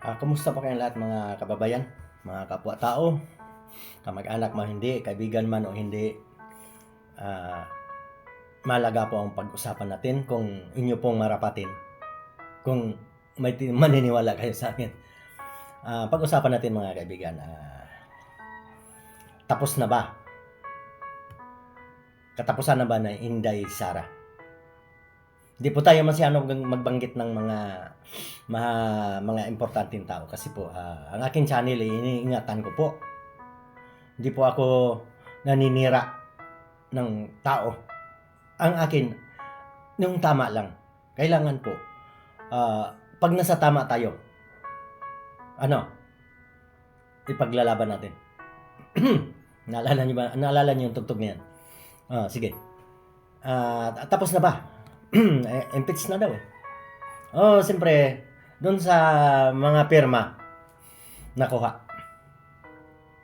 Ah, kumusta po kayong lahat mga kababayan, mga kapwa-tao, kamag-anak man hindi, kaibigan man o hindi. Ah, malaga po ang pag-usapan natin kung inyo pong marapatin. Kung may maniniwala kayo sa akin. Ah, pag-usapan natin mga kaibigan. ah, tapos na ba? Katapusan na ba na Inday Sara? Hindi po tayo masyadong magbanggit ng mga mga, mga importanteng tao kasi po ah, ang aking channel ay iniingatan ko po. Hindi po ako naninira ng tao. Ang akin, yung tama lang. Kailangan po, ah, pag nasa tama tayo, ano, ipaglalaban natin. naalala niyo ba? Naalala niyo yung tugtog niyan? Ah, sige. Ah, tapos na ba? eh, impeach na daw eh. Oh, siyempre, doon sa mga pirma, nakuha.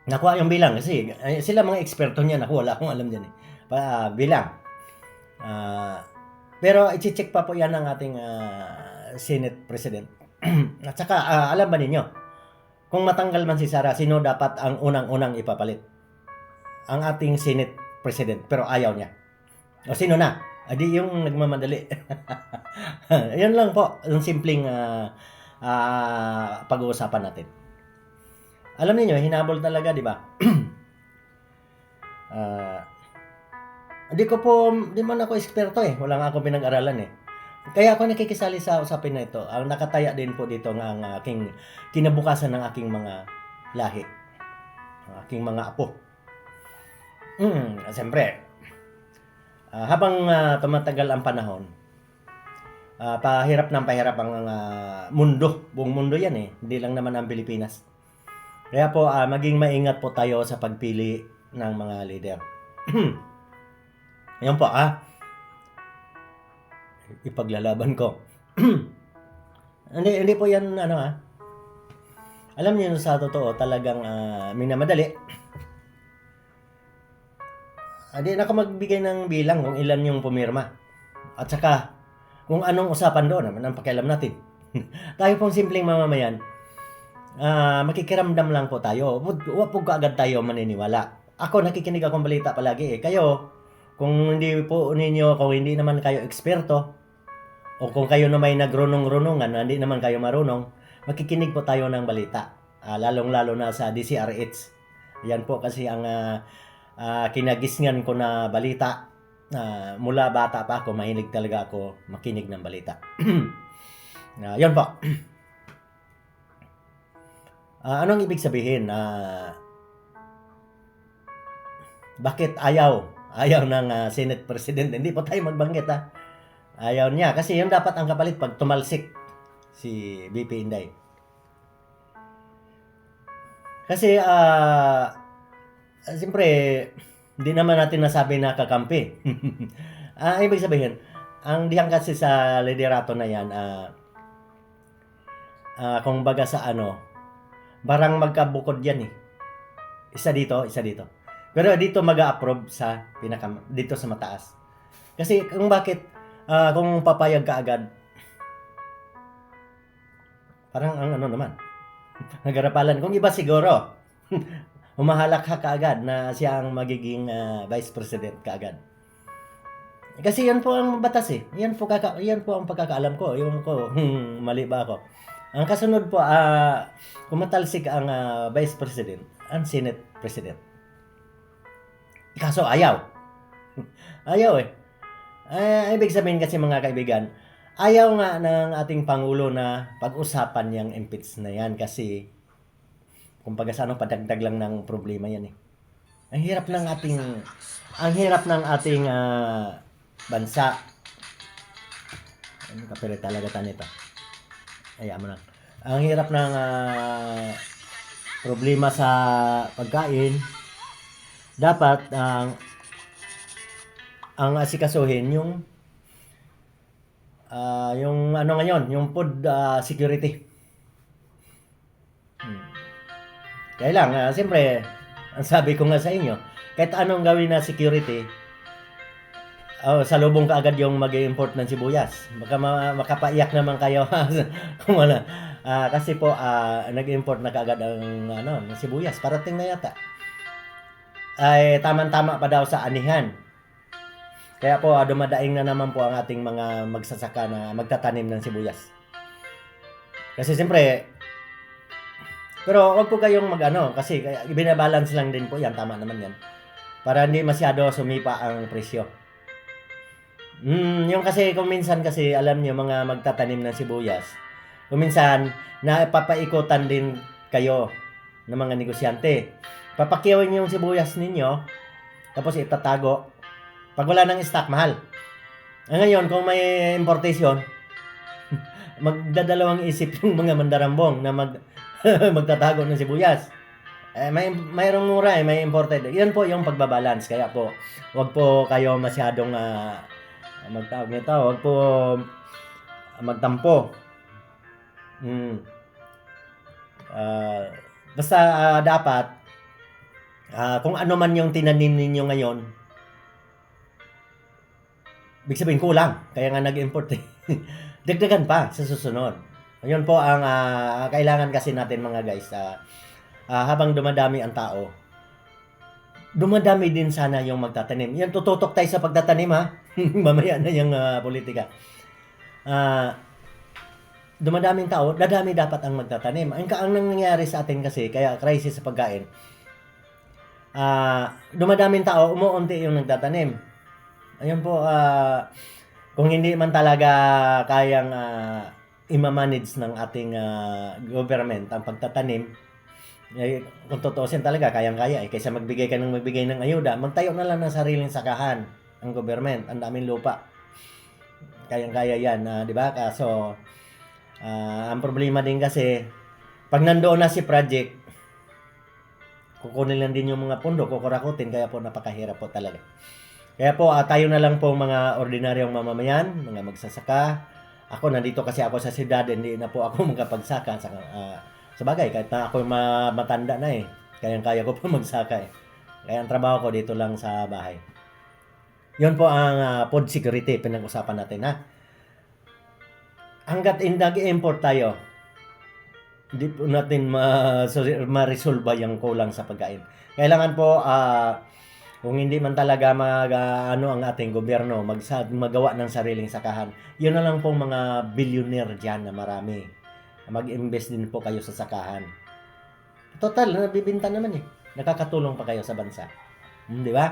Nakuha yung bilang kasi eh, sila mga eksperto niya, nakuha. Wala akong alam dyan eh. Pa, bilang. Ah, pero i-check pa po yan ng ating ah, Senate President. At saka, ah, alam ba ninyo, kung matanggal man si Sara, sino dapat ang unang-unang ipapalit? Ang ating Senate President, pero ayaw niya. O sino na? Adi yung nagmamadali. Yan lang po, yung simpleng ah, ah, pag-uusapan natin. Alam niyo, hinabol talaga, di ba? Ah, hindi ko po, di man ako eksperto eh. Wala nga akong pinag-aralan eh. Kaya ako nakikisali sa usapin na ito. Ang nakataya din po dito ng ang aking kinabukasan ng aking mga lahi. Ang aking mga apo. Hmm, siyempre, ah, habang ah, tumatagal ang panahon, ah, pahirap ng pahirap ang ah, mundo. Buong mundo yan eh. Hindi lang naman ang Pilipinas. Kaya po, ah, maging maingat po tayo sa pagpili ng mga leader. Yan po, ah. Ipaglalaban ko. hindi, hindi po yan, ano ah. Alam niyo sa totoo, talagang ah, minamadali. Hindi na ako magbigay ng bilang kung ilan yung pumirma. At saka, kung anong usapan doon, naman ang pakialam natin. tayo pong simpleng mamamayan, ah makikiramdam lang po tayo. Huwag po agad tayo maniniwala. Ako, nakikinig akong balita palagi eh. Kayo, kung hindi po ninyo, kung hindi naman kayo eksperto, o kung kayo na may nagrunong-runungan, na hindi naman kayo marunong, makikinig po tayo ng balita. Ah, lalong-lalo na sa DCRH. Yan po kasi ang ah, ah, kinagisngan ko na balita. Ah, mula bata pa ako, mahilig talaga ako makinig ng balita. Ah, yan po. Ah, anong ibig sabihin? Ah, bakit ayaw? Ayaw ng ah, Senate President. Hindi po tayo magbanggit ha. Ayaw niya. Kasi yun dapat ang kapalit pag tumalsik si BP Inday. Kasi, ah, siyempre, hindi naman natin nasabi na kakampi. Ah, ibig sabihin, ang diyang kasi sa liderato na yan, ah, ah, kung baga sa ano, barang magkabukod yan eh. Isa dito, isa dito. Pero dito mag-approve sa pinaka dito sa mataas. Kasi kung bakit ah, kung papayag ka agad parang ang ano naman nagarapalan kung iba siguro humahalak ka kaagad na siya ang magiging ah, vice president kaagad. Kasi yan po ang batas eh. Yan po, kaka, yan po ang pagkakaalam ko. Yung ko, mali ba ako? Ang kasunod po, ah kumatalsik ang ah, Vice President, ang Senate President. Kaso ayaw. ayaw eh. Ah, ibig sabihin kasi mga kaibigan, ayaw nga ng ating Pangulo na pag-usapan yung impeach na yan kasi kumbaga sa ano, padagdag lang ng problema yan eh. Ang hirap ng ating, ang hirap ng ating ah, bansa. Ano kapilit talaga ta nito? Ayaw mo lang. Ang hirap ng ah, problema sa pagkain. Dapat ang ang asikasuhin yung ah, yung ano ngayon, yung food ah, security. Kaya lang, ah, siyempre, ang sabi ko nga sa inyo, kahit anong gawin na security, oh, salubong ka agad yung mag-import ng sibuyas. Baka ma- makapaiyak naman kayo kung wala. Ah, kasi po ah, nag-import na kaagad ang ano, ng sibuyas. Parating na yata. Ay tamang-tama pa daw sa anihan. Kaya po ah, dumadaing na naman po ang ating mga magsasaka na magtatanim ng sibuyas. Kasi siyempre pero wag po kayong mag-ano kasi binabalance lang din po yan tama naman yan. Para hindi masyado sumipa ang presyo. Mm, yung kasi kung minsan kasi alam niyo mga magtatanim ng sibuyas. Kung minsan napapaikutan din kayo ng mga negosyante. Papakiawin niyo yung sibuyas ninyo tapos itatago. Pag wala ng stock, mahal. Ah, ngayon, kung may importation, magdadalawang isip yung mga mandarambong na mag magtatago ng sibuyas. Eh, may mayroong mura eh, may imported. Yan po yung pagbabalance. Kaya po, wag po kayo masyadong uh, magtawag nito, wag po magtampo. Mm. Ah, basta ah, dapat ah, kung ano man yung tinanim ninyo ngayon, Ibig sabihin kulang, kaya nga nag-import eh. Dagdagan pa sa susunod. Ayun po ang ah, kailangan kasi natin mga guys. ah, ah, habang dumadami ang tao, dumadami din sana yung magtatanim. Yan, tututok tayo sa pagtatanim ha. Mamaya na yung ah, politika. Ah, dumadaming tao, dadami dapat ang magtatanim. Ang, ang nangyayari sa atin kasi, kaya crisis sa pagkain, ah, dumadaming tao, umuunti yung nagtatanim. Ayun po, ah, kung hindi man talaga kayang ah, imamanage ng ating ah, government ang pagtatanim, eh, kung tutuusin talaga, kayang-kaya eh. Kaysa magbigay ka ng magbigay ng ayuda, magtayo na lang ng sariling sakahan ang government. Ang daming lupa. Kayang-kaya yan, ah, di ba? Kaso, ah, ang problema din kasi, pag nandoon na si project, kukunin lang din yung mga pundo, kukurakutin, kaya po napakahirap po talaga. Kaya po, ah, tayo na lang po mga ordinaryong mamamayan, mga magsasaka. Ako, nandito kasi ako sa siyudad, hindi na po ako magapagsaka. Sa, ah, sa bagay, kahit na ako ma- matanda na eh. Kaya-kaya ko po magsaka eh. Kaya ang trabaho ko dito lang sa bahay. Yun po ang ah, food security, pinag-usapan natin ha. Hanggat nag-import tayo, hindi po natin ma- so- ma-resolve yung kulang sa pagkain. Kailangan po, ah, kung hindi man talaga mag ah, ano ang ating gobyerno mag magawa ng sariling sakahan. Yun na lang pong mga billionaire diyan na marami. Mag-invest din po kayo sa sakahan. Total, nabibinta naman eh. Nakakatulong pa kayo sa bansa. Hmm, di ba?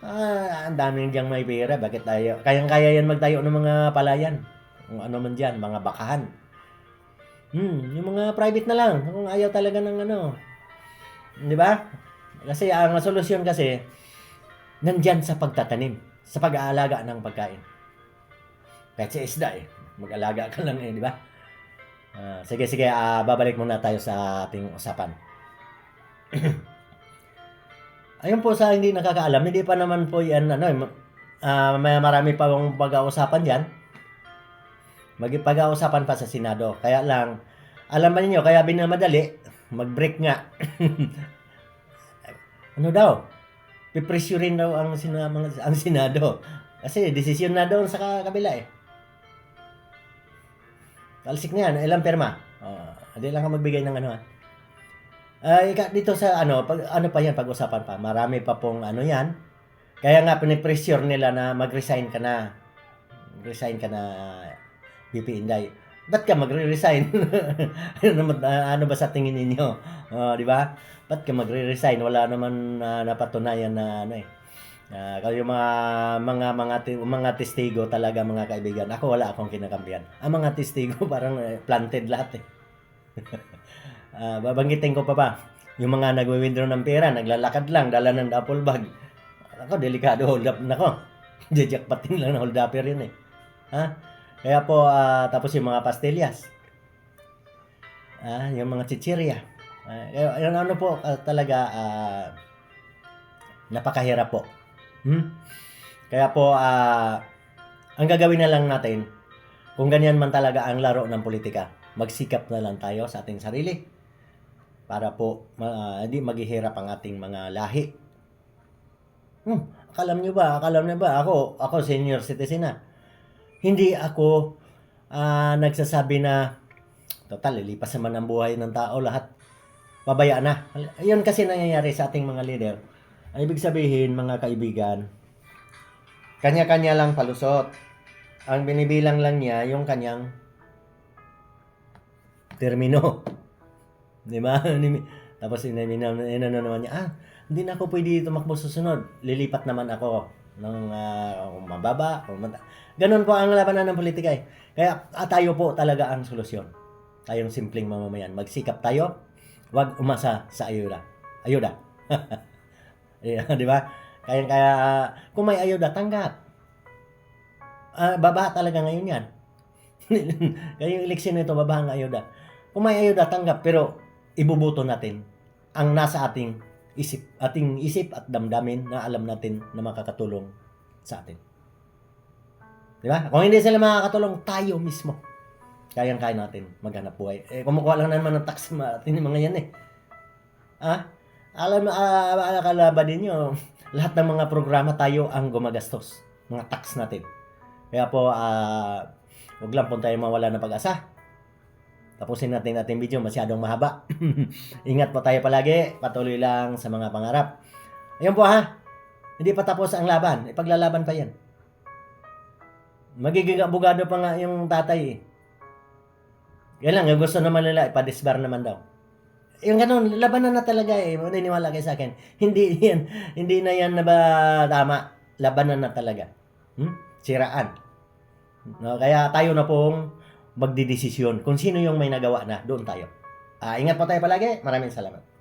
Ah, ang daming diyang may pera. Bakit tayo? Kayang-kaya yan magtayo ng mga palayan. Kung ano man diyan, mga bakahan. Hmm, yung mga private na lang. Kung ayaw talaga ng ano. Di ba? Kasi ang solusyon kasi, nandyan sa pagtatanim, sa pag-aalaga ng pagkain. Kahit sa isda eh, mag-alaga ka lang eh, di ba? Ah, sige, sige, ah, babalik muna tayo sa ating usapan. Ayun po sa hindi nakakaalam, hindi pa naman po yan, ano, ah, may marami pa pong pag-ausapan yan. Magpag-ausapan pa sa Senado. Kaya lang, alam ba ninyo, kaya binamadali, mag-break nga. ano daw? Pipresyurin daw ang, sina, mga, ang Senado. Kasi desisyon na daw sa ka- kabila eh. Talsik na yan, ilang perma. Oh, hindi lang ka magbigay ng ano. Ay, ka- dito sa ano, pag, ano pa yan, pag-usapan pa. Marami pa pong ano yan. Kaya nga pinipressure nila na mag-resign ka na. Resign ka na, BP Inday. Ba't ka magre-resign? ano, ba- ano ba sa tingin ninyo? Oh, di ba? Ba't ka magre-resign? Wala naman ah, napatunayan na ano eh. Ah, kayo mga mga mga mga testigo talaga mga kaibigan. Ako wala akong kinakampihan. Ang mga testigo parang eh, planted lahat eh. Ah, babanggitin ko pa ba? Yung mga nagwi-withdraw ng pera, naglalakad lang, dala ng duffel bag. Ako, delikado hold up nako. Jajakpatin lang na hold upper yun eh. Ha? Kaya po, ah, tapos yung mga pastillas. Ah, yung mga chichirya. Kaya, yung ano po, ah, talaga, ah, napakahirap po. Hmm? Kaya po, ah, ang gagawin na lang natin, kung ganyan man talaga ang laro ng politika, magsikap na lang tayo sa ating sarili para po ma- hindi maghihirap ang ating mga lahi. Hmm, Akalam nyo ba? Akalam nyo ba? Ako, ako senior citizen na. Hindi ako ah, nagsasabi na total, lilipas naman ang buhay ng tao lahat. Pabaya na. Ayun kasi nangyayari sa ating mga leader. Ang ibig sabihin, mga kaibigan, kanya-kanya lang palusot. Ang binibilang lang niya yung kanyang termino. Di ba? Tapos inano naman niya, ah, hindi na ako pwede tumakbo sa sunod. Lilipat naman ako ng ah, kung mababa, kung mata- Ganon po ang labanan ng politika eh. Kaya ah, tayo po talaga ang solusyon. Tayong simpleng mamamayan. Magsikap tayo, wag umasa sa ayuda. Ayuda. Yeah, di ba? Kaya kaya ah, kung may ayuda, tanggap. Ah, baba talaga ngayon yan. kaya yung eleksyon na ito, baba ang ayuda. Kung may ayuda, tanggap. Pero ibubuto natin ang nasa ating isip, ating isip at damdamin na alam natin na makakatulong sa atin. Di ba? Kung hindi sila makakatulong, tayo mismo. Kayang-kaya natin maghanap buhay. Eh, kumukuha lang naman ng tax natin mga yan eh. Ah? Alam, uh, alakala ba din nyo, lahat ng mga programa tayo ang gumagastos. Mga tax natin. Kaya po, ah, huwag lang po tayo mawala ng pag-asa. Tapusin natin natin video, masyadong mahaba. Ingat po tayo palagi, patuloy lang sa mga pangarap. Ayun po ha, hindi pa tapos ang laban, ipaglalaban pa yan. Magiging abogado pa nga yung tatay eh. Yan lang, yung gusto naman nila, ipadisbar naman daw. Yung ganun, labanan na talaga eh. Maniniwala kayo sa akin. Hindi yan, hindi na yan na ba tama? Labanan na talaga. Hmm? Siraan. No, kaya tayo na pong magdidesisyon kung sino yung may nagawa na, doon tayo. Ah, ingat po tayo palagi. Maraming salamat.